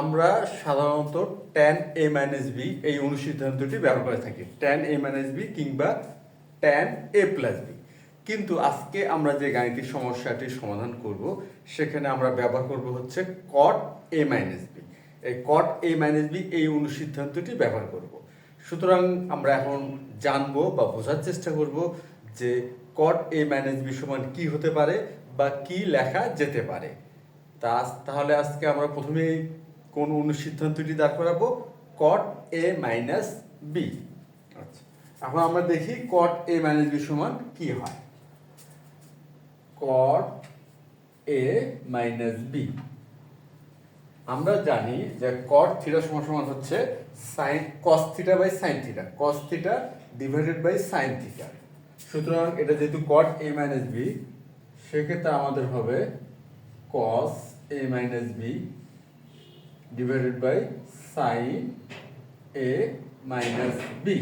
আমরা সাধারণত tan A minus B এই অনুসিদ্ধান্তটি ব্যবহার করে থাকি। ট্যান এ মাইনাস বি কিংবা ট্যান এ প্লাস বি কিন্তু আজকে আমরা যে গাণিতিক সমস্যাটির সমাধান করব, সেখানে আমরা ব্যবহার করব হচ্ছে কট এ মাইনাস বি এই কট এ মাইনাস বি এই অনুসিদ্ধান্তটি ব্যবহার করব। সুতরাং আমরা এখন জানব বা বোঝার চেষ্টা করব যে কট এ মাইনাস বি সমান কি হতে পারে বা কি লেখা যেতে পারে। তা তাহলে আজকে আমরা প্রথমে কোন অনুসিদ্ধান্তটি দাঁড় করাবো? কট এ মাইনাস বি আচ্ছা এখন আমরা দেখি কট এ মাইনাস বি সমান কি হয়? কট এ মাইনাস বি আমরা জানি যে কট থিটা সমান সমান হচ্ছে sine cos theta by sine theta cos theta divided by sine theta সুতরাং এটা যেহেতু কট এ মাইনাস বি সেক্ষেত্রে আমাদের হবে cos A minus B divided by sine A minus B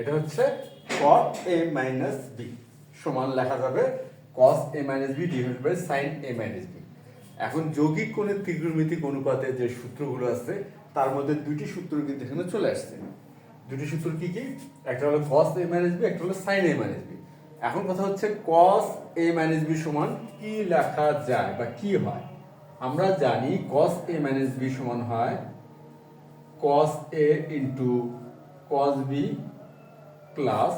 এটা হচ্ছে cot a মাইনাস বি সমান লেখা যাবে cos a minus B divided by sin a minus B এখন যৌগিক কোণের ত্রিকোণমিতিক অনুপাতে যে সূত্রগুলো আছে, তার মধ্যে দুটি সূত্র কিন্তু এখানে চলে আসছে। দুটি সূত্র কি কি? একটা হলো cos a মাইনাস বি একটা হলো sin a মাইনাস বি এখন কথা হচ্ছে cos a মাইনাস বি সমান কি লেখা যায় বা কি হয়? আমরা জানি cos a মাইনাস বি সমান হয় cos a into cos b plus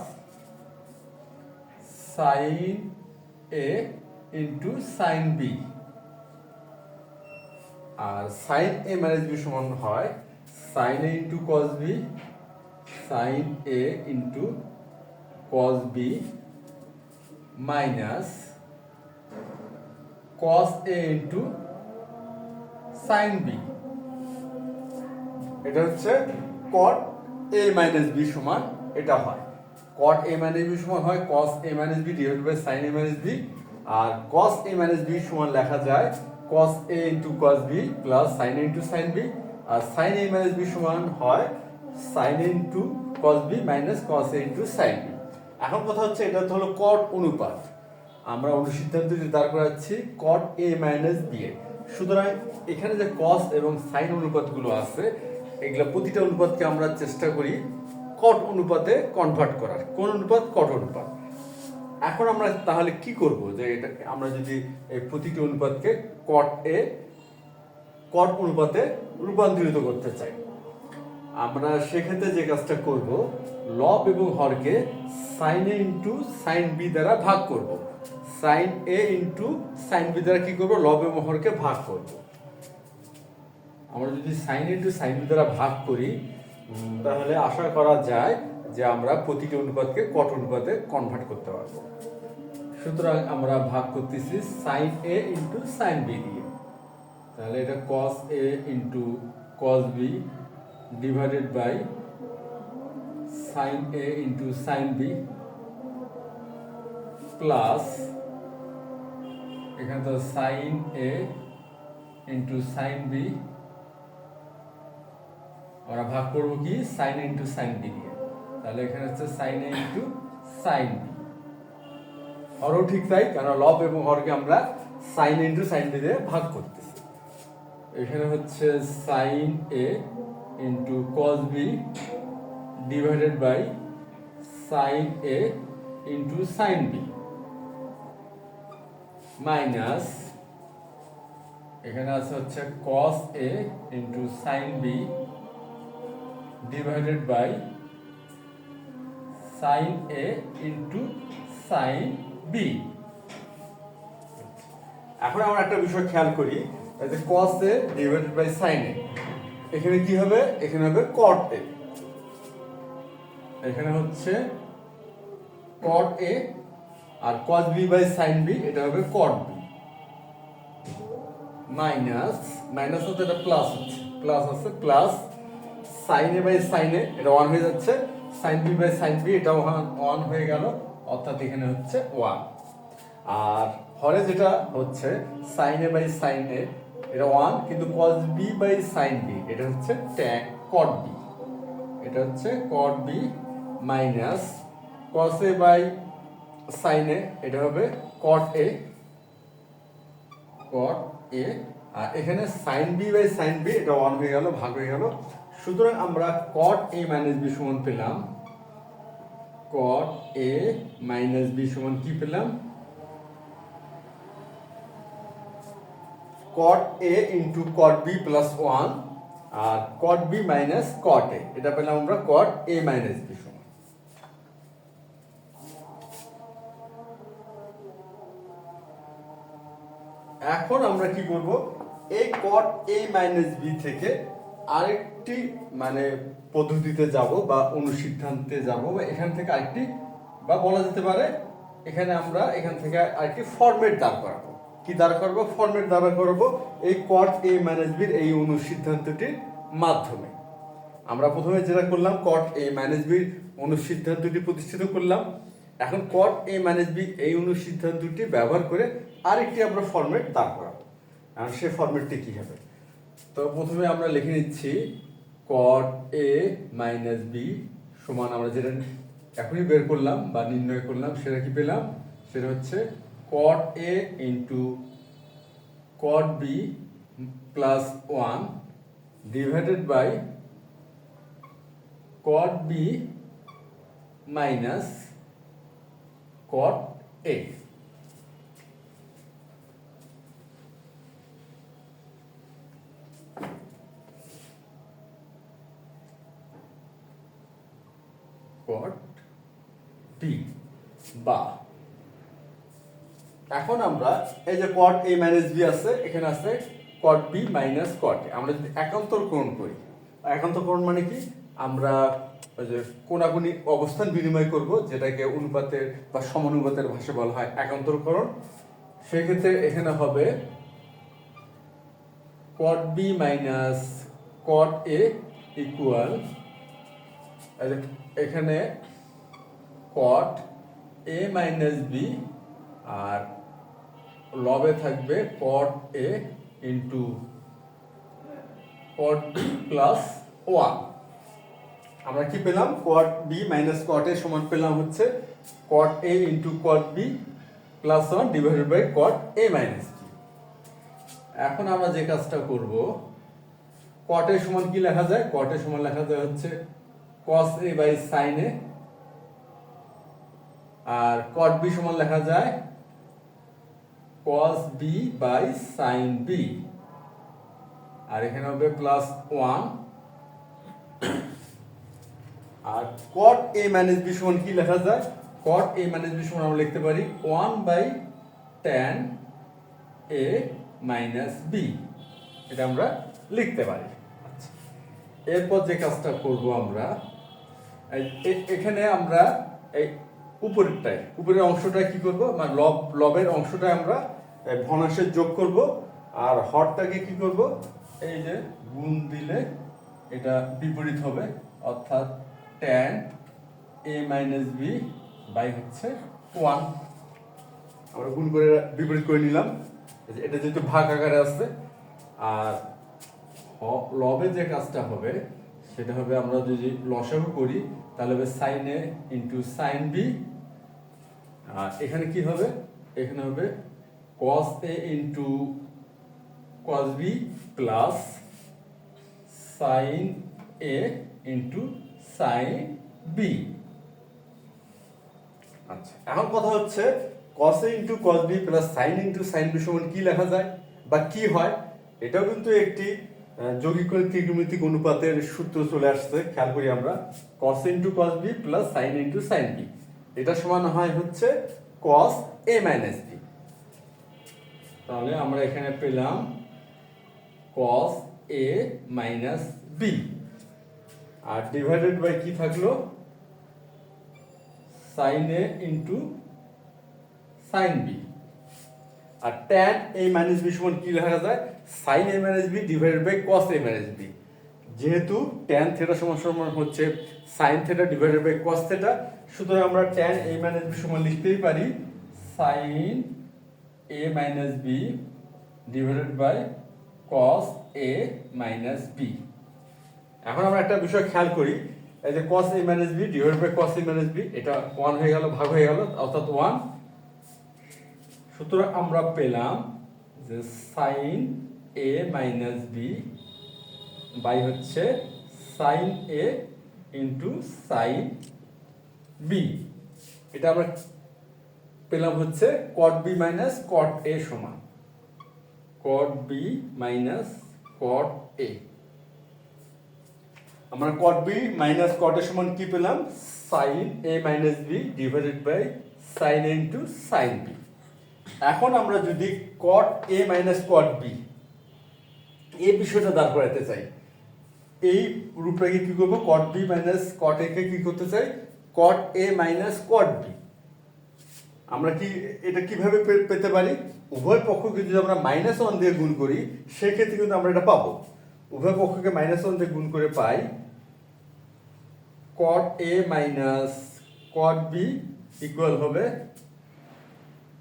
sine A into sine B R sine A minus B সমান হয় sine A into cos B sine A into cos B minus cos A into sine B এটা হচ্ছে cot A minus B সমান এটা হয়। Cot A minus B সমান হয় cos A minus B divided by sine A minus B R cos A minus B সমান লেখা যায় cos A into cos B plus sine A into sine B R sine A minus B সমান হয় sine A into cos B minus cos A into sine B এখন কথা হচ্ছে এটা হলো কট অনুপাত। আমরা অনুসিদ্ধান্তটি দাঁড় করাচ্ছি কট এ মাইনাস বি এ সুতরাং এখানে যে কস এবং সাইন অনুপাতগুলো আছে, এগুলো প্রতিটা অনুপাতকে আমরা চেষ্টা করি কট অনুপাতে কনভার্ট করার। কোন অনুপাত? কট অনুপাত। এখন আমরা তাহলে কি করব? যে এটা আমরা যদি এই প্রতিটি অনুপাতকে কট এ কট অনুপাতে রূপান্তরিত করতে চাই, আমরা সেক্ষেত্রে যে কাজটা করব লব এবং হরকে সাইন ইন্টু সাইন বি দ্বারা ভাগ করব। Sine A into sine B দ্বারা কি করব? লব এবং হরকে ভাগ করব। আমরা যদি সাইন ইন্টু সাইন বি দ্বারা ভাগ করি তাহলে আশা করা যায় যে আমরা প্রতিটি অনুপাতকে কট অনুপাতে কনভার্ট করতে পারব। সুতরাং আমরা ভাগ করতেছি sine A into sine B দিয়ে। তাহলে এটা cos A into cos B divided by sine A into sine B plus এখানে তো sine A into sine B আমরা ভাগ করব কি? সাইন ইন্টু সাইন বি দিয়ে। তাহলে এখানে হচ্ছে sine A into sine B হরও ঠিক তাই কারণ লব এবং হরকে আমরা সাইন ইন্টু সাইন বি দিয়ে ভাগ করতেছি। এখানে হচ্ছে sine A into cos B divided by sine A into sine B minus এখানে আছে হচ্ছে cos A into sine B divided by sine A into sine B এখন আমরা একটা বিষয় খেয়াল করি যে cos A divided by sin A এখানে কি হবে? এখানে হবে cot এ এখানে হচ্ছে cot এ আর cos B by sine B এটা হবে cot বি মাইনাস মাইনাস হচ্ছে এটা প্লাস হচ্ছে। প্লাস হচ্ছে প্লাস a বাই এ এটা ওয়ান হয়ে যাচ্ছে। Sine B by sine B এটা 1 হয়ে গেল। অর্থাৎ এখানে হচ্ছে ওয়ান আর হরে যেটা হচ্ছে a বাই a, এটা ওয়ান কিন্তু cos B by sine B এটা হচ্ছে tan, cot বি এটা হচ্ছে cot B minus cos a by sin a এটা হবে cot a cot a, আর এখানে sine B by sine B এটা ওয়ান হয়ে গেল, ভাগ হয়ে গেল। সুতরাং আমরা কট এ মাইনাস বি সমান পেলাম। কট এ মাইনাস বি সমান কি পেলাম? Cot A into cot B plus one R cot B minus cot A এটা পেলাম আমরা কট এ মাইনাস বি সমান। এখন আমরা কি করব এই কট এ মাইনাস বি থেকে আরেকটি মানে পদ্ধতিতে যাব বা অনুসিদ্ধান্তে যাব বা এখান থেকে আরেকটি বা বলা যেতে পারে, এখানে আমরা এখান থেকে আরেকটি ফরম্যাট দাঁড় করাবো। কি দাঁড় করব? ফরম্যাট দাঁড় করব এই কট এ মাইনাস বির এই অনুসিদ্ধান্তটির মাধ্যমে। আমরা প্রথমে যেটা করলাম কট এ মাইনাস বির অনুসিদ্ধান্তটি প্রতিষ্ঠিত করলাম। এখন কট এ মাইনাস বি এই অনুসিদ্ধান্তটি ব্যবহার করে আরেকটি আমরা ফরম্যাট দাঁড় করাবো। আর সে ফরম্যাটটি কি হবে? তো প্রথমে আমরা লিখে নিচ্ছি কট এ মাইনাস বি সমান আমরা যেটা এখনই বের করলাম বা নির্ণয় করলাম, সেটা কি পেলাম? সেটা হচ্ছে cot A into cot B plus one divided by cot B minus cot A cot B বা। এখন আমরা এই যে কট এ মাইনাস বি আছে, এখানে আছে কট বি মাইনাস কট আমরা যদি একান্তরকরণ করি একান্তরকরণ মানে কি? আমরা যে কোনাকুনি অবস্থান বিনিময় করব, যেটাকে অনুপাতের বা সমানুপাতের ভাষা বলা হয় একান্তরকরণ। সেক্ষেত্রে এখানে হবে cot B minus cot A equal এখানে কট এ মাইনাস বি আর লবে থাকবে cot A into cot B plus one আমরা কি পেলাম? কট বি মাইনাস কট এ সমান পেলাম হচ্ছে cot A into cot B plus one divided by cot A minus B এখন আমরা যে কাজটা করব কট এ সমান কি লেখা যায়? কট এ সমান লেখা যায় হচ্ছে cos A by sine A R cot B সমান লেখা যায় cos b by sin b আর এখানে হবে প্লাস ওয়ান আর cot এ মাইনাস b সমান কি লেখা যায়? cot এ মাইনাস b সমান আমরা লিখতে পারি one by tan A minus B এটা আমরা লিখতে পারি। আচ্ছা। এরপর যে কাজটা করব আমরা এখানে আমরা এই উপরেরটায় উপরের অংশটা কি করব? মানে লব লবের অংশটা আমরা ভনাসের যোগ করব আর হরটাকে কি করব? এই যে গুণ দিলে এটা বিপরীত হবে অর্থাৎ tan A minus B by হচ্ছে ওয়ান আমরা গুণ করে বিপরীত করে নিলাম। এটা যেহেতু ভাগ আকারে আছে আর লবে যে কাজটা হবে, সেটা হবে আমরা যদি লসাগু করি, তাহলে হবে sine A into sine B আর এখানে কি হবে? এখানে হবে cos A into cos B plus sine A into sine B আচ্ছা এখন কথা হচ্ছে cos a into cos b plus sin into sin b সমান কি লেখা যায় বা কি হয়, এটাও কিন্তু একটি যৌগিক ত্রিকোণমিতিক অনুপাতের সূত্র চলে আসছে, খেয়াল করি আমরা, cos into cos b plus sin into sin b এটা সমান হয় হচ্ছে cos a মাইনাস b তাহলে আমরা এখানে পেলাম cos a মাইনাস b আর ডিভাইডেড বাই কি থাকল? sin a into sine B R tan a minus B সমান কি লেখা যায়? sin a minus B divided by cos a minus B যেহেতু tan থিটা সমান সমান হচ্ছে sine theta divided by cos theta সুতরাং আমরা tan a মাইনাস বি সমান লিখতেই পারি sine A minus B divided by cos A minus b. এখন আমরা একটা বিষয় খেয়াল করি, এই যে cos a minus b divide by cos a minus b, এটা 1 হয়ে গেল, ভাগ হয়ে গেল, অর্থাৎ 1 সুতরাং আমরা পেলাম যে sin A minus B by হচ্ছে sine A into sine B এটা আমরা পেলাম হচ্ছে কট বি মাইনাস কট এ সমান। কট বি মাইনাস কট এ আমরা কট বি মাইনাস কট এর সমান কি পেলাম? Sine A minus B divided by sine A into sine B এখন আমরা যদি কট এ মাইনাস কট বি এই বিষয়টা দাঁড় করাতে চাই। এই রূপটাকে কি করব? কট বি মাইনাস কট এ কে কি করতে চাই? কট এ মাইনাস কট বি আমরা কি এটা কীভাবে পেতে পারি? উভয় পক্ষকে যদি আমরা মাইনাস ওয়ান দিয়ে গুণ করি, সেক্ষেত্রে কিন্তু আমরা এটা পাবো। উভয় পক্ষকে মাইনাস ওয়ান দিয়ে গুণ করে পাই cot A minus cot B equal হবে।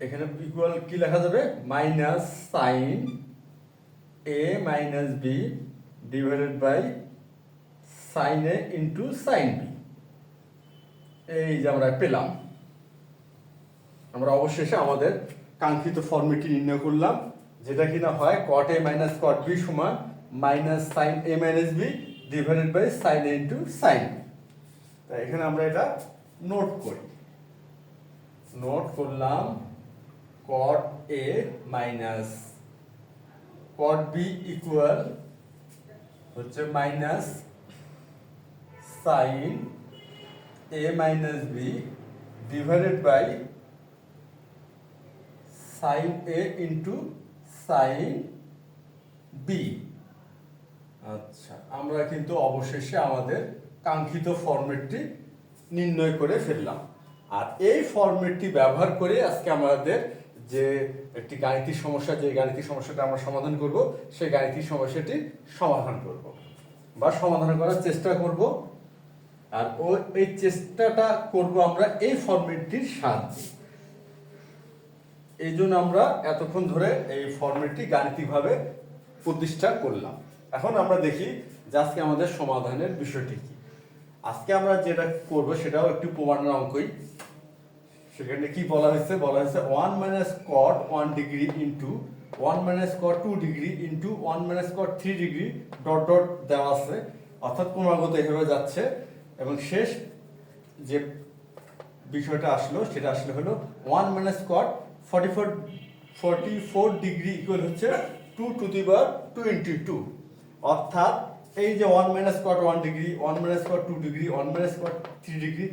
এখানে ইকুয়াল কি লেখা যাবে? Minus sine A minus B divided by sine A into sine B এই যে আমরা পেলাম। আমরা অবশেষে আমাদের কাঙ্ক্ষিত ফর্মেটটি নির্ণয় করলাম, যেটা কিনা হয় cot A minus cot B সমান minus sine A minus B divided by sine A into sine B তাই এখানে আমরা এটা নোট করি। নোট করলাম cot A minus cot B equal হচ্ছে minus sine A minus B divided by sine A into sine B আচ্ছা আমরা কিন্তু অবশেষে আমাদের কাঙ্ক্ষিত ফরম্যাটটি নির্ণয় করে ফেললাম। আর এই ফরম্যাটটি ব্যবহার করে আজকে আমাদের যে একটি গাণিতিক সমস্যা, যে গাণিতিক সমস্যাটা আমরা সমাধান করব, সেই গাণিতিক সমস্যাটি সমাধান করব বা সমাধান করার চেষ্টা করব। আর ও, এই চেষ্টাটা করব আমরা এই ফরম্যাটটির সাহায্যে। এই জন্য আমরা এতক্ষণ ধরে এই ফর্মেটটি গাণিতিকভাবে প্রতিষ্ঠা করলাম। এখন আমরা দেখি যে আজকে আমাদের সমাধানের বিষয়টি আজকে আমরা যেটা করব সেটাও একটু প্রমাণের অঙ্কই। সেখানে কি বলা হয়েছে? বলা হয়েছে one minus cot one degree into one minus cot two degree into one minus cot three degree dot dot দেওয়া আছে। অর্থাৎ ক্রমাগত এভাবে যাচ্ছে। এবং শেষ যে বিষয়টা আসলো, সেটা আসলে হলো one minus cot forty four forty four degree equal হচ্ছে টু টু দি বার টোয়েন্টি টু অর্থাৎ এই যে one minus cot one degree one minus cot two degree one minus cot three degree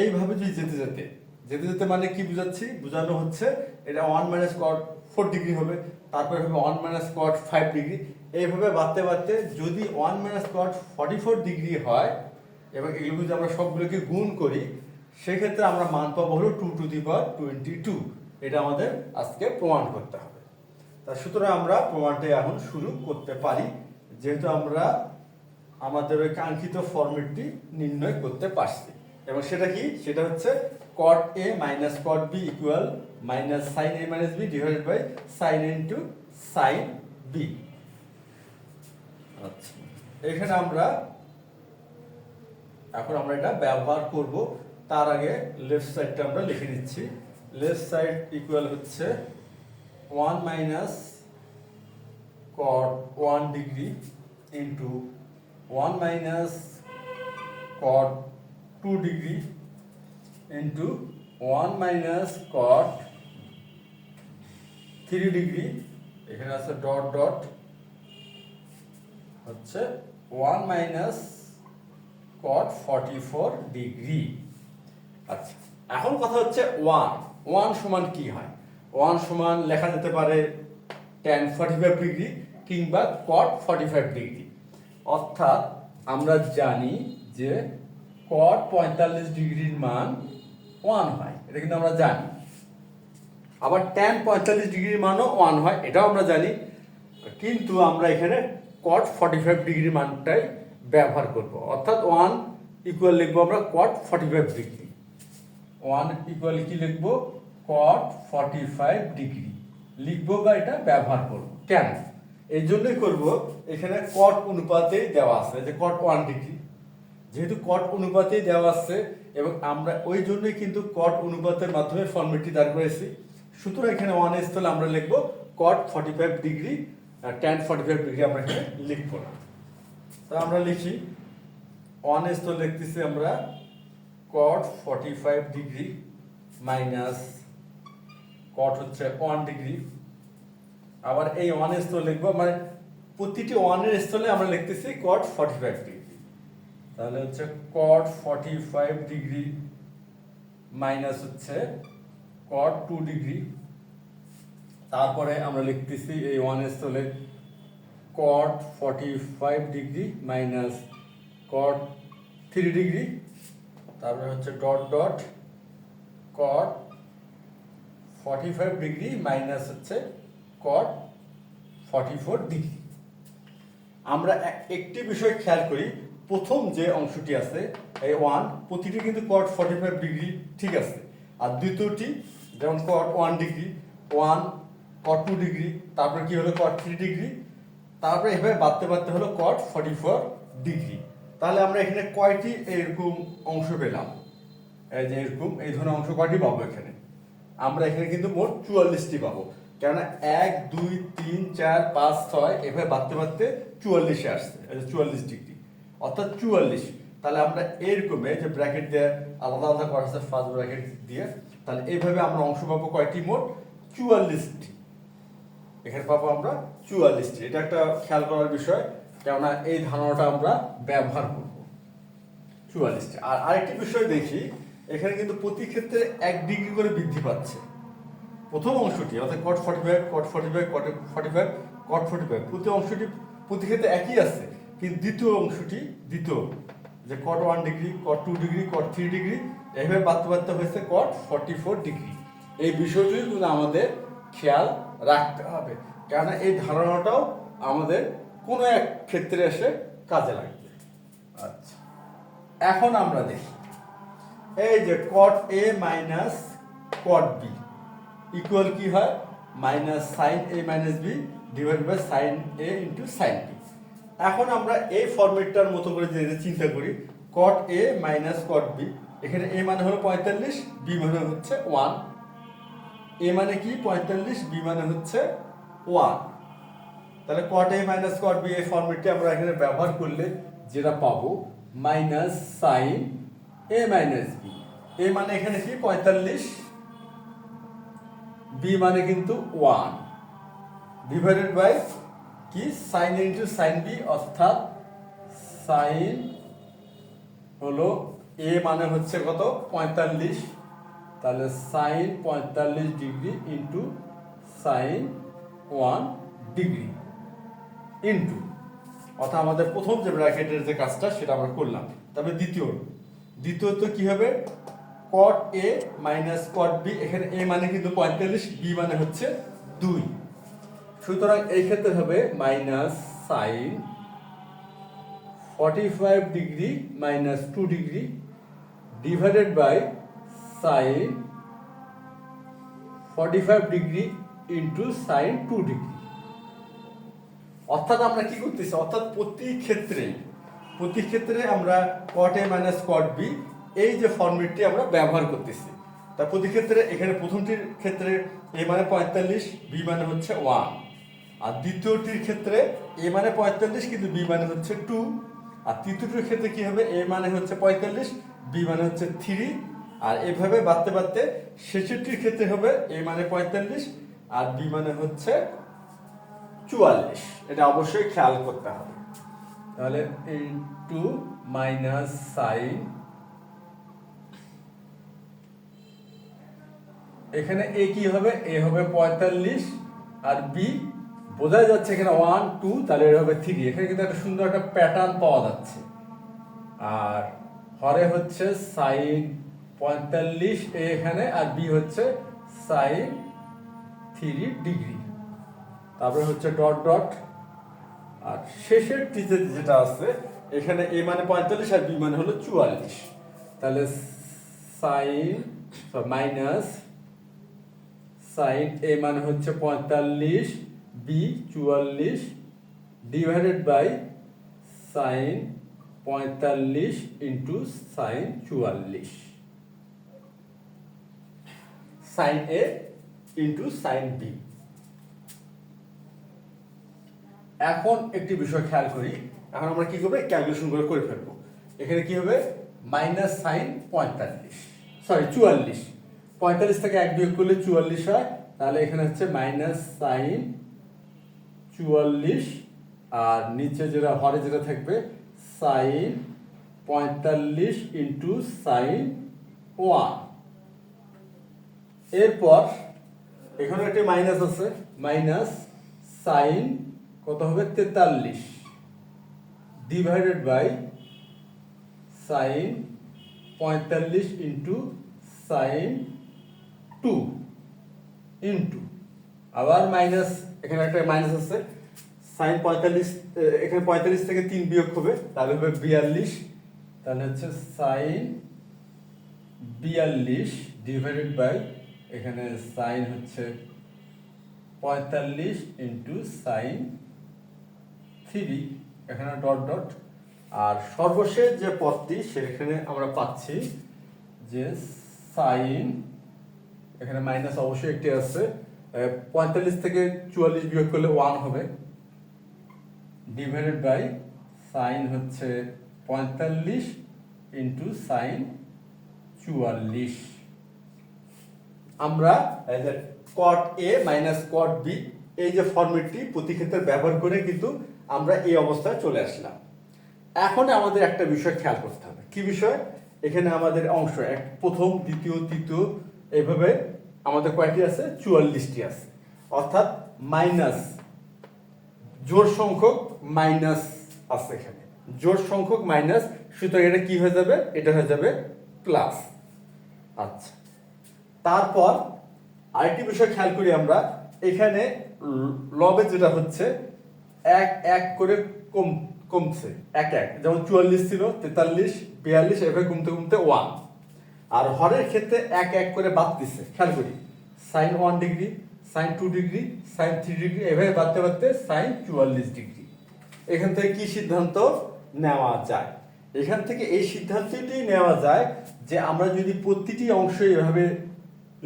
এইভাবে যদি যেতে যেতে যেতে যেতে মানে কি বুঝাচ্ছি? বোঝানো হচ্ছে এটা one minus cot four degree হবে, তারপরে হবে one minus cot five degree এইভাবে বাড়তে বাড়তে যদি one minus cot forty four degree হয়, এবং এগুলো যদি আমরা সবগুলোকে গুণ করি, সেক্ষেত্রে আমরা মান পাবো হলো two to the power twenty two এটা আমাদের আজকে প্রমাণ করতে হবে। তা সুতরাং আমরা প্রমাণটা এখন শুরু করতে পারি, যেহেতু আমরা আমাদের ওই কাঙ্ক্ষিত ফর্মেটটি নির্ণয় করতে পারছি। এবং সেটা কি? সেটা হচ্ছে cot A minus cot B equal minus sine A minus B divided by sine A to sine B আচ্ছা এখানে আমরা এখন আমরা এটা ব্যবহার করব। তার আগে লেফট সাইডটা আমরা লিখে নিচ্ছি। লেফট সাইড ইকুয়াল হচ্ছে one minus cot one degree into one minus cot two degree into one minus cot three degree এখানে আছে ডট ডট হচ্ছে one minus cot forty four degree আচ্ছা এখন কথা হচ্ছে ওয়ান ওয়ান সমান কি হয়? ওয়ান সমান লেখা যেতে পারে ফর্টি ফাইভ ডিগ্রি কিংবা ফর্টি ফাইভ ডিগ্রি অর্থাৎ আমরা জানি যে কট পঁয়তাল্লিশ ডিগ্রির মান ওয়ান হয়, এটা কিন্তু আমরা জানি। আবার ট্যান পঁয়তাল্লিশ ডিগ্রির মানও ওয়ান হয়, এটাও আমরা জানি। কিন্তু আমরা এখানে কট ফর্টি ফাইভ ডিগ্রির মানটাই ব্যবহার করব। অর্থাৎ ওয়ান ইকুয়াল লিখব আমরা cot forty five degree. One equal কি লিখব? Cot forty five degree. লিখব বা এটা ব্যবহার করব। কেন? এই জন্যই করব, এখানে কট অনুপাতে দেওয়া আছে যে কট ওয়ান ডিগ্রি। যেহেতু কট অনুপাতেই দেওয়া আছে, এবং আমরা ওই জন্যই কিন্তু কট অনুপাতের মাধ্যমে ফর্মেটটি দাঁড় করেছি। সুতরাং এখানে ওয়ান স্থলে আমরা লিখব cot forty five degree ten forty five degree আমরা এখানে লিখব না। তা আমরা লিখি ওয়ান তো লিখতেছি আমরা cot forty five degree minus cot হচ্ছে ওয়ান ডিগ্রি। আবার এই ওয়ান এস তো লিখব মানে প্রতিটি ওয়ানের স্থলে আমরা লিখতেছি কট ফর্টি ফাইভ ডিগ্রি তাহলে হচ্ছে cot forty five degree minus হচ্ছে কট টু ডিগ্রি তারপরে আমরা লিখতেছি এই ওয়ান স্থলে cot forty five degree minus cot three degree তারপরে হচ্ছে dot dot cot forty five degree minus হচ্ছে কট ফর্টি ফোর ডিগ্রি আমরা এক- একটি বিষয় খেয়াল করি, প্রথম যে অংশটি আছে, এই ওয়ান প্রতিটি কিন্তু কট ফর্টি ফাইভ ডিগ্রি ঠিক আছে। আর দ্বিতীয়টি, যেমন cot one degree one cot two degree তারপরে কি হলো কট থ্রি ডিগ্রি তারপরে এভাবে বাড়তে বাড়তে হলো কট ফর্টি ফোর ডিগ্রি তাহলে আমরা এখানে কয়টি এরকম অংশ পেলাম? এই যে এরকম, এই ধরনের অংশ কয়টি পাবো এখানে? আমরা এখানে কিন্তু মোট চুয়াল্লিশটি পাবো। কেননা এক, দুই, তিন, চার, পাঁচ, ছয়, এভাবে বাড়তে বাড়তে চুয়াল্লিশে আসছে চুয়াল্লিশ ডিগ্রি। অর্থাৎ চুয়াল্লিশ। তাহলে আমরা এরকমে যে ব্র্যাকেট দিয়ে আলাদা আলাদা করা আছে, ফার্স্ট ব্র্যাকেট দিয়ে, তাহলে এইভাবে আমরা অংশ পাবো কয়টি মোট? চুয়াল্লিশটি। এখানে পাবো আমরা চুয়াল্লিশটি। এটা একটা খেয়াল করার বিষয়, কেননা এই ধারণাটা আমরা ব্যবহার করব। চুয়াল্লিশটি। আর আরেকটি বিষয় দেখি, এখানে কিন্তু প্রতি ক্ষেত্রে এক ডিগ্রি করে বৃদ্ধি পাচ্ছে। প্রথম অংশটি, অর্থাৎ cot forty five cot forty five cot forty five cot forty five প্রতি অংশটি, প্রতি ক্ষেত্রে একই আছে, কিন্তু দ্বিতীয় অংশটি দ্বিতীয়, যে cot one degree cot two degree cot three degree এইভাবে বাড়তে হয়েছে কট ফর্টি ফোর ডিগ্রি এই বিষয়টি কিন্তু আমাদের খেয়াল রাখতে হবে, কেননা এই ধারণাটাও আমাদের কোনো এক ক্ষেত্রে এসে কাজে লাগবে। আচ্ছা এখন আমরা দেখি, এই যে cot A minus cot B equal কি হয়? Minus sine A minus B divide by sine A into sine B এখন আমরা এই ফরম্যাটটার মতো করে যদি চিন্তা করি কট এ মাইনাস কট বি এখানে এ মানে হলো পঁয়তাল্লিশ বি মানে হচ্ছে ওয়ান এ মানে কি? পঁয়তাল্লিশ বি মানে হচ্ছে ওয়ান তাহলে কট এ মাইনাস কট বি এই ফর্মেটটি আমরা এখানে ব্যবহার করলে যেটা পাবো minus sine A minus B A মানে এখানে কি? পঁয়তাল্লিশ বি মানে কিন্তু ওয়ান ডিভাইডেড বাই কি? সাইন ইন্টু সাইন বি অর্থাৎ সাইন হলো এ মানে হচ্ছে কত? পঁয়তাল্লিশ। তাহলে সাইন পঁয়তাল্লিশ degree into sine one degree into অর্থাৎ আমাদের প্রথম যে ব্র্যাকেটের যে কাজটা, সেটা আমরা করলাম। তবে দ্বিতীয়, দ্বিতীয়ত কি হবে? Cot A minus cot B এখানে এ মানে কিন্তু পঁয়তাল্লিশ বি মানে হচ্ছে দুই। সুতরাং এই ক্ষেত্রে হবে minus sine forty five degree minus two degree divided by sine forty five degree into sine two degree অর্থাৎ আমরা কি করতেছি? অর্থাৎ প্রতি ক্ষেত্রে প্রতি ক্ষেত্রে আমরা কট এ মাইনাস কট বি এই যে ফর্মেটটি আমরা ব্যবহার করতেছি। তা প্রতি ক্ষেত্রে এখানে প্রথমটির ক্ষেত্রে এ মানে পঁয়তাল্লিশ বি মানে হচ্ছে ওয়ান আর দ্বিতীয়টির ক্ষেত্রে এ মানে পঁয়তাল্লিশ, কিন্তু বি মানে হচ্ছে টু আর তৃতীয়টির ক্ষেত্রে কি হবে? এ মানে হচ্ছে পঁয়তাল্লিশ বি মানে হচ্ছে থ্রি আর এভাবে বাড়তে বাড়তে শেষেরটির ক্ষেত্রে হবে এ মানে পঁয়তাল্লিশ, আর বি মানে হচ্ছে চুয়াল্লিশ। এটা অবশ্যই খেয়াল করতে হবে। তাহলে ইন্টু মাইনাস সাইন এখানে এ কি হবে? এ হবে পঁয়তাল্লিশ, আর বি বোঝা যাচ্ছে এখানে ওয়ান টু তাহলে এটা হবে থ্রি এখানে কিন্তু একটা সুন্দর একটা প্যাটার্ন পাওয়া যাচ্ছে। আর হরে হচ্ছে সাইন পঁয়তাল্লিশ এ এখানে, আর বি হচ্ছে সাইন থ্রি ডিগ্রি তারপরে হচ্ছে ডট ডট আর শেষের টিতে যেটা আছে, এখানে এ মানে পঁয়তাল্লিশ, আর বি মানে হলো চুয়াল্লিশ। তাহলে সাইন মাইনাস সাইন এ মানে হচ্ছে পঁয়তাল্লিশ বি চুয়াল্লিশ ডিভাইডেড বাই সাইন পঁয়তাল্লিশ ইন্টু সাইন চুয়াল্লিশ। Sine A into sine B এখন একটি বিষয় খেয়াল করি। এখন আমরা কি করব? ক্যালকুলেশন করে করে ফেলব। এখানে কি হবে? মাইনাস সাইন পঁয়তাল্লিশ। সরি চুয়াল্লিশ। পঁয়তাল্লিশ থেকে এক বিয়োগ করলে চুয়াল্লিশ হয়। তাহলে এখানে হচ্ছে মাইনাস সাইন চুয়াল্লিশ আর নিচে যেটা, হরে যেটা থাকবে সাইন পঁয়তাল্লিশ ইন্টু সাইন ওয়ান এরপর এখানে একটি মাইনাস আছে মাইনাস সাইন কত হবে? তেতাল্লিশ। ডিভাইডেড বাই সাইন পঁয়তাল্লিশ ইন্টু সাইন টু ইন্টু আবার মাইনাস, এখানে একটা মাইনাস আছে। সাইন পঁয়তাল্লিশ এখানে পঁয়তাল্লিশ থেকে তিন বিয়োগ হবে, তাহলে হবে বিয়াল্লিশ। তাহলে হচ্ছে সাইন বিয়াল্লিশ ডিভাইডেড বাই এখানে সাইন হচ্ছে পঁয়তাল্লিশ ইন্টু সাইন থ্রি এখানে ডট ডট। আর সর্বশেষ যে পদটি, সেখানে আমরা পাচ্ছি যে সাইন এখানে মাইনাস অবশ্যই একটি আছে। পঁয়তাল্লিশ থেকে চুয়াল্লিশ বিয়োগ করলে ওয়ান হবে। ডিভাইডেড বাই সাইন হচ্ছে পঁয়তাল্লিশ ইন্টু সাইন চুয়াল্লিশ। আমরা কট এ মাইনাস কট বি এই যে ফর্মেটটি প্রতি ক্ষেত্রে ব্যবহার করে কিন্তু আমরা এই অবস্থায় চলে আসলাম। এখন আমাদের একটা বিষয় খেয়াল করতে হবে। কি বিষয়? এখানে আমাদের অংশ এক, প্রথম, দ্বিতীয়, তৃতীয়, এইভাবে আমাদের কয়টি আছে? চুয়াল্লিশটি আছে। অর্থাৎ মাইনাস জোর সংখ্যক মাইনাস আছে এখানে। জোর সংখ্যক মাইনাস সুতরাং এটা কি হয়ে যাবে? এটা হয়ে যাবে প্লাস আচ্ছা। তারপর আরেকটি বিষয় খেয়াল করি আমরা। এখানে লবে যেটা হচ্ছে, এক এক করে কম, কমছে। এক এক। যেমন চুয়াল্লিশ ছিল তেতাল্লিশ, বিয়াল্লিশ, এভাবে কমতে কমতে ওয়ান আর হরের ক্ষেত্রে এক এক করে বাড়তিছে খেয়াল করি। Sine one degree, sine two degree, sine three degree, এভাবে বাড়তে বাড়তে সাইন চুয়াল্লিশ ডিগ্রি। এখান থেকে কি সিদ্ধান্ত নেওয়া যায়? এখান থেকে এই সিদ্ধান্তটি নেওয়া যায় যে আমরা যদি প্রতিটি অংশ এভাবে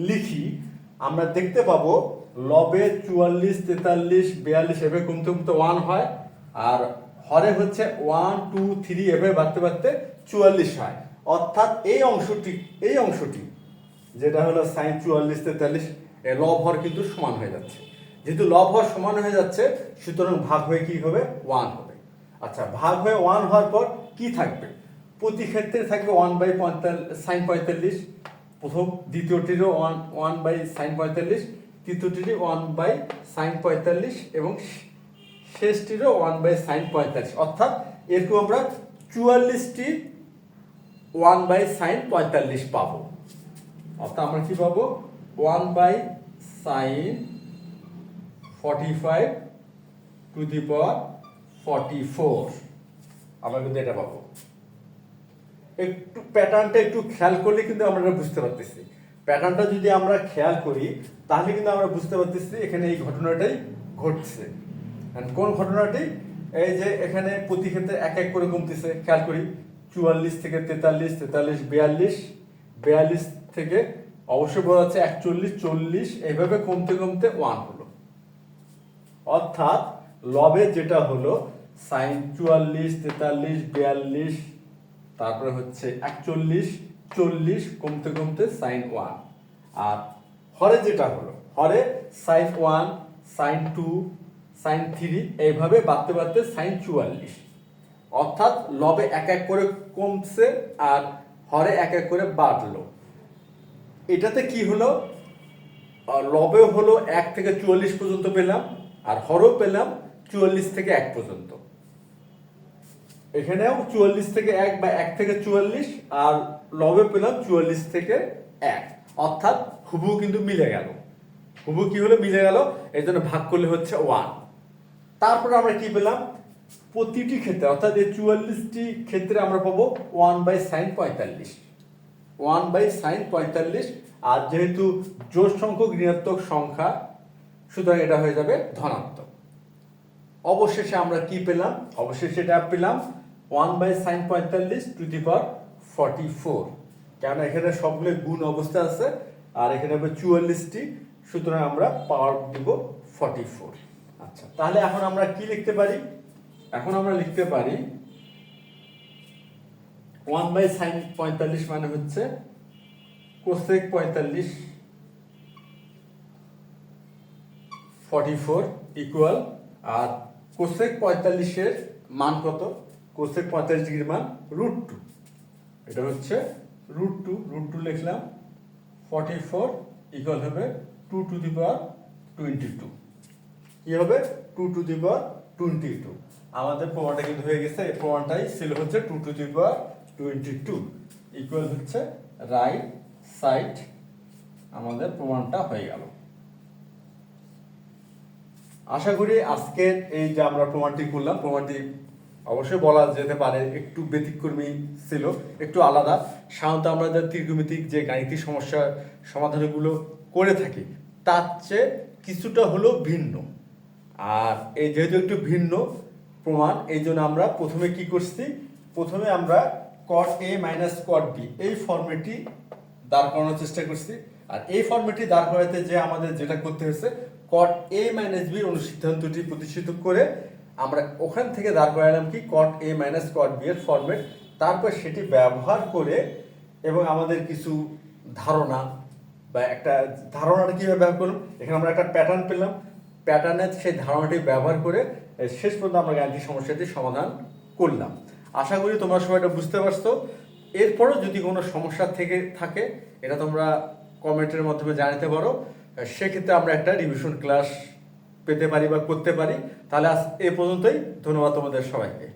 লিখি, আমরা দেখতে পাবো লবে চুয়াল্লিশ, তেতাল্লিশ, বিয়াল্লিশ এভাবে কমতে কমতে ওয়ান হয়, আর হরে হচ্ছে ওয়ান টু থ্রি এভাবে বাড়তে বাড়তে চুয়াল্লিশ হয়। অর্থাৎ এই অংশটি এই অংশটি, যেটা হলো সাইন চুয়াল্লিশ তেতাল্লিশ লব হর কিন্তু সমান হয়ে যাচ্ছে। যেহেতু লব হর সমান হয়ে যাচ্ছে, সুতরাং ভাগ হয়ে কি হবে? ওয়ান হবে। আচ্ছা ভাগ হয়ে ওয়ান হওয়ার পর কি থাকবে? প্রতি ক্ষেত্রে থাকবে ওয়ান বাই পঁয়তাল্লিশ সাইন পঁয়তাল্লিশ, প্রথম, দ্বিতীয়টিরও ওয়ান ওয়ান বাই সাইন পঁয়তাল্লিশ, তৃতীয়টিরও ওয়ান বাই সাইন পঁয়তাল্লিশ এবং শেষটিরও ওয়ান বাই সাইন পঁয়তাল্লিশ। অর্থাৎ এরকম আমরা চুয়াল্লিশটি ওয়ান বাই সাইন পঁয়তাল্লিশ পাবো। অর্থাৎ আমরা কি পাবো? One by sine forty five to the power forty four. আমরা কিন্তু এটা পাবো। একটু প্যাটার্নটা একটু খেয়াল করলে কিন্তু আমরা এটা বুঝতে পারতেছি। প্যাটার্নটা যদি আমরা খেয়াল করি, তাহলে কিন্তু আমরা বুঝতে পারতেছি এখানে এই ঘটনাটাই ঘটছে। কোন ঘটনাটি? এই যে এখানে প্রতি ক্ষেত্রে এক এক করে কমতেছে খেয়াল করি। চুয়াল্লিশ থেকে তেতাল্লিশ তেতাল্লিশ, বিয়াল্লিশ বিয়াল্লিশ থেকে অবশ্যই বোঝা যাচ্ছে একচল্লিশ, চল্লিশ, এইভাবে কমতে কমতে ওয়ান হলো। অর্থাৎ লবে যেটা হলো সাইন চুয়াল্লিশ, তেতাল্লিশ, বিয়াল্লিশ, তারপরে হচ্ছে একচল্লিশ, চল্লিশ, কমতে কমতে সাইন ওয়ান আর হরে যেটা হলো, হরে sine one sine two sine three এইভাবে বাড়তে বাড়তে সাইন চুয়াল্লিশ। অর্থাৎ লবে এক এক করে কমছে আর হরে এক এক করে বাড়লো। এটাতে কি হলো? লবে হলো এক থেকে চুয়াল্লিশ পর্যন্ত পেলাম আর হরও পেলাম চুয়াল্লিশ থেকে এক পর্যন্ত। এখানেও চুয়াল্লিশ থেকে এক বা এক থেকে চুয়াল্লিশ আর লবে পেলাম চুয়াল্লিশ থেকে এক। অর্থাৎ হুবু কিন্তু মিলে গেল। হুবু কি হলো? মিলে গেল। এই জন্য ভাগ করলে হচ্ছে ওয়ান। তারপরে আমরা কি পেলাম? প্রতিটি ক্ষেত্রে, অর্থাৎ এই চুয়াল্লিশটি ক্ষেত্রে আমরা পাবো ওয়ান বাই সাইন পঁয়তাল্লিশ। ওয়ান বাই সাইন পঁয়তাল্লিশ, আর যেহেতু জোর সংখ্যক ঋণাত্মক সংখ্যা, সুতরাং এটা হয়ে যাবে ধনাত্মক। অবশেষে আমরা কি পেলাম? অবশেষে এটা পেলাম ওয়ান বাই সাইন পঁয়তাল্লিশ to the power forty four কেন এখানে সবগুলো গুণ অবস্থা আছে, আর এখানে হবে চুয়াল্লিশটি, সুতরাং আমরা পাওয়ার দিব ফর্টি ফোর আচ্ছা তাহলে এখন আমরা কি লিখতে পারি? এখন আমরা লিখতে পারি ওয়ান বাই সাইন পঁয়তাল্লিশ মানে হচ্ছে কোসেক পঁয়তাল্লিশ ফর্টি ফোর ইকুয়াল আর কোসেক পঁয়তাল্লিশের মান কত? কোসেক পঁয়তাল্লিশ ডিগ্রির মান রুট টু এটা হচ্ছে রুট টু রুট টু লিখলাম ফর্টি ফোর ইকুয়াল হবে two to the power twenty two কি হবে? Two to the power twenty two আমাদের প্রমাণটা কিন্তু হয়ে গেছে। এই প্রমাণটাই ছিল হচ্ছে two to the power twenty two equal হচ্ছে রাইট সাইড আমাদের প্রমাণটা হয়ে গেল। আশা করি আজকের এই যে আমরা প্রমাণটি করলাম, প্রমাণটি অবশ্যই বলা যেতে পারে, একটু ব্যতিক্রমী ছিল, একটু আলাদা। সাধারণত আমরা যে ত্রিকোণমিতিক যে গাণিতিক সমস্যার সমাধানগুলো করে থাকি, তার চেয়ে কিছুটা হলেও ভিন্ন। আর এই যেহেতু একটু ভিন্ন প্রমাণ, এই জন্য আমরা প্রথমে কি করছি? প্রথমে আমরা কট এ মাইনাস কট বি এই ফর্মেটটি দাঁড় করানোর চেষ্টা করছি। আর এই ফর্মেটটি দাঁড় করাতে যে আমাদের যেটা করতে হয়েছে কট এ মাইনাস বি অনুসিদ্ধান্তটি প্রতিষ্ঠিত করে আমরা ওখান থেকে দাঁড় করালাম কি cot A minus cot B এর ফর্মেট। তারপর সেটি ব্যবহার করে এবং আমাদের কিছু ধারণা বা একটা ধারণাটা কীভাবে ব্যবহার করলাম, এখানে আমরা একটা প্যাটার্ন পেলাম। প্যাটার্নের সেই ধারণাটি ব্যবহার করে শেষ পর্যন্ত আমরা গাণিতিক সমস্যাটি সমাধান করলাম। আশা করি তোমরা সবাইটা বুঝতে পারছ। এরপরও যদি কোনো সমস্যা থেকে থাকে, এটা তোমরা কমেন্টের মাধ্যমে জানাতে পারো। সেক্ষেত্রে আমরা একটা রিভিশন ক্লাস পেতে পারি বা করতে পারি। তাহলে আজ এ পর্যন্তই। ধন্যবাদ তোমাদের সবাইকে।